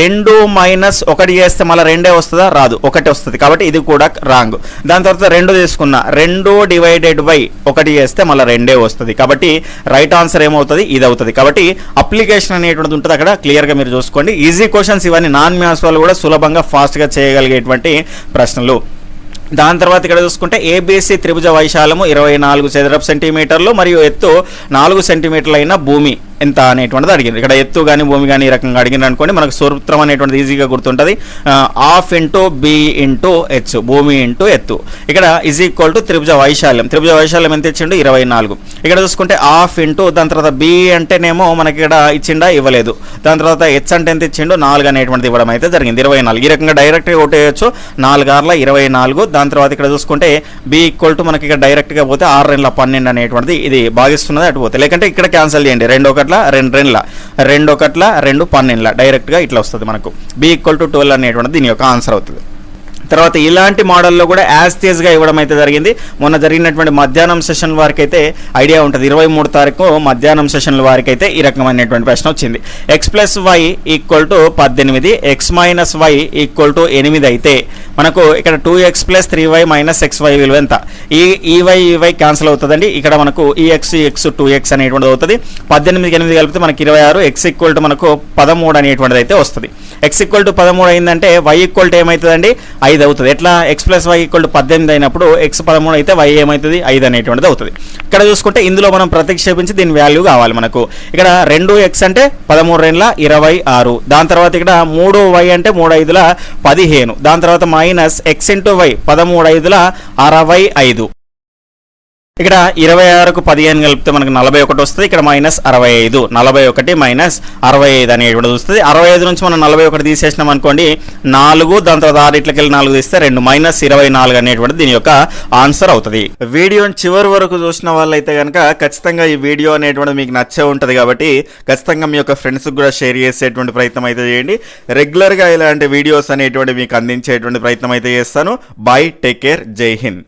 రెండు మైనస్ ఒకటి చేస్తే మళ్ళీ రెండే వస్తుందా? రాదు. ఒకటి వస్తుంది. కాబట్టి ఇది కూడా రాంగ్. దాని తర్వాత రెండు తీసుకున్నా. రెండు డివైడెడ్ బై ఒకటి చేస్తే మళ్ళీ రెండే వస్తుంది. కాబట్టి రైట్ ఆన్సర్ ఏమవుతుంది? ఇది అవుతుంది కాబట్టి అప్లికేషన్ అనేటువంటిది ఉంటుంది. అక్కడ క్లియర్గా మీరు చూసుకోండి. ఈజీ క్వశ్చన్స్ ఇవన్నీ నాన్ మ్యాథ్స్ వాళ్ళు కూడా సులభంగా ఫాస్ట్గా చేయగలిగేటువంటి ప్రశ్నలు. దాని తర్వాత ఇక్కడ చూసుకుంటే ఏబీసీ త్రిభుజ వైశాలము ఇరవై నాలుగు చదరపు సెంటీమీటర్లు మరియు ఎత్తు నాలుగు సెంటీమీటర్లైన భూమి. ఎంత అనేటువంటిది అడిగింది. ఇక్కడ ఎత్తు కానీ భూమి కానీ ఈ రకంగా అడిగింది అనుకోండి మనకు సూత్రం అనేటువంటిది ఈజీగా గుర్తుంటుంది. Half into B into H భూమి ఇంటూ ఎత్తు. ఇక్కడ ఈజ్ ఈక్వల్ టు త్రిభుజ వైశాల్యం. త్రిభుజ వైశాల్యం ఎంత ఇచ్చిండు? ఇరవై నాలుగు. ఇక్కడ చూసుకుంటే హాఫ్ ఇంటూ దాని తర్వాత బి అంటేనేమో మనకి ఇక్కడ ఇచ్చిండా? ఇవ్వలేదు. దాని తర్వాత హెచ్ అంటే ఎంత ఇచ్చిండు? నాలుగు అనేటువంటిది ఇవ్వడం అయితే జరిగింది. ఇరవై నాలుగు. ఈ రకంగా డైరెక్ట్గా కొట్టేయచ్చు నాలుగు ఆర్ల ఇరవై నాలుగు. దాని తర్వాత ఇక్కడ చూసుకుంటే బి ఈక్వల్ టు మనకి ఇక్కడ డైరెక్ట్గా పోతే ఆరు రెండుల పన్నెండు అనేటువంటిది ఇది భాగిస్తున్నది అటు పోతే. లేకంటే ఇక్కడ క్యాన్సిల్ చేయండి. రెండు ఒకటి ఒకట్ల రెండు రెండుల. రెండు ఒకట్ల రెండు పన్నెండుల. డైరెక్ట్గా ఇట్లా వస్తుంది మనకు. బి ఈక్వల్ టు ట్వెల్వ్ అనేటువంటిది దీని యొక్క ఆన్సర్ అవుతుంది. తర్వాత ఇలాంటి మోడల్లో కూడా యాజ్ తేజ్గా ఇవ్వడం అయితే జరిగింది. మొన్న జరిగినటువంటి మధ్యాహ్నం సెషన్ వారికి అయితే ఐడియా ఉంటుంది. ఇరవై మూడు తారీఖు మధ్యాహ్నం సెషన్ల వారికి అయితే ఈ రకమైనటువంటి ప్రశ్న వచ్చింది. X plus Y equal to పద్దెనిమిది X minus Y equal to ఎనిమిది అయితే మనకు ఇక్కడ two X plus three Y minus X Y విలువ ఎంత? ఈ ఈ వై ఈ వై క్యాన్సిల్ అవుతుందండి. ఇక్కడ మనకు ఈ ఎక్స్ ఎక్స్ టూ ఎక్స్ అనేటువంటిది అవుతుంది. పద్దెనిమిది ఎనిమిది కలిపితే మనకి ఇరవై ఆరు ఎక్స్ ఈక్వల్ టు మనకు పదమూడు అనేటువంటిది అయితే వస్తుంది. ఎక్స్ ఈక్వల్ టు పదమూడు అయిందంటే వై ఈక్వల్ టు ఏమవుతుందండి ఐదు అవుతుంది ఎట్లా? X plus Y equal to పద్దెనిమిది అయినప్పుడు ఎక్స్ పదమూడు అయితే వై ఏమవుతుంది ఐదు అనేటువంటిది అవుతుంది. ఇక్కడ చూసుకుంటే ఇందులో మనం ప్రతిక్షేపించి దీని వాల్యూ కావాలి మనకు. ఇక్కడ రెండు ఎక్స్ అంటే పదమూడు రెండుల ఇరవై ఆరు. దాని తర్వాత ఇక్కడ మూడు వై అంటే మూడు ఐదుల పదిహేను. దాని తర్వాత మైనస్ ఎక్స్ ఇంటూ వై పదమూడు ఐదుల అరవై ఐదు. ఇక్కడ ఇరవై ఆరుకు పదిహేను కలిపితే మనకు నలభై ఒకటి వస్తుంది. ఇక్కడ మైనస్ అరవై ఐదు. నలభై ఒకటి మైనస్ అరవై ఐదు అనేటువంటిది వస్తుంది. అరవై ఐదు నుంచి మనం నలభై ఒకటి తీసేసినాం అనుకోండి నాలుగు దాని తర్వాత ఆరు ఇట్లకి వెళ్ళి నాలుగు తీస్తే రెండు మైనస్ ఇరవై నాలుగు అనేటువంటిది దీని యొక్క ఆన్సర్ అవుతుంది. వీడియోని చివరి వరకు చూసిన వాళ్ళైతే కనుక ఖచ్చితంగా ఈ వీడియో అనేటువంటిది మీకు నచ్చే ఉంటుంది కాబట్టి ఖచ్చితంగా మీ యొక్క ఫ్రెండ్స్కి కూడా షేర్ చేసేటువంటి ప్రయత్నం అయితే చేయండి. రెగ్యులర్గా ఇలాంటి వీడియోస్ అనేటువంటి మీకు అందించేటువంటి ప్రయత్నం అయితే చేస్తాను. బై టేక్ కేర్ జై హింద్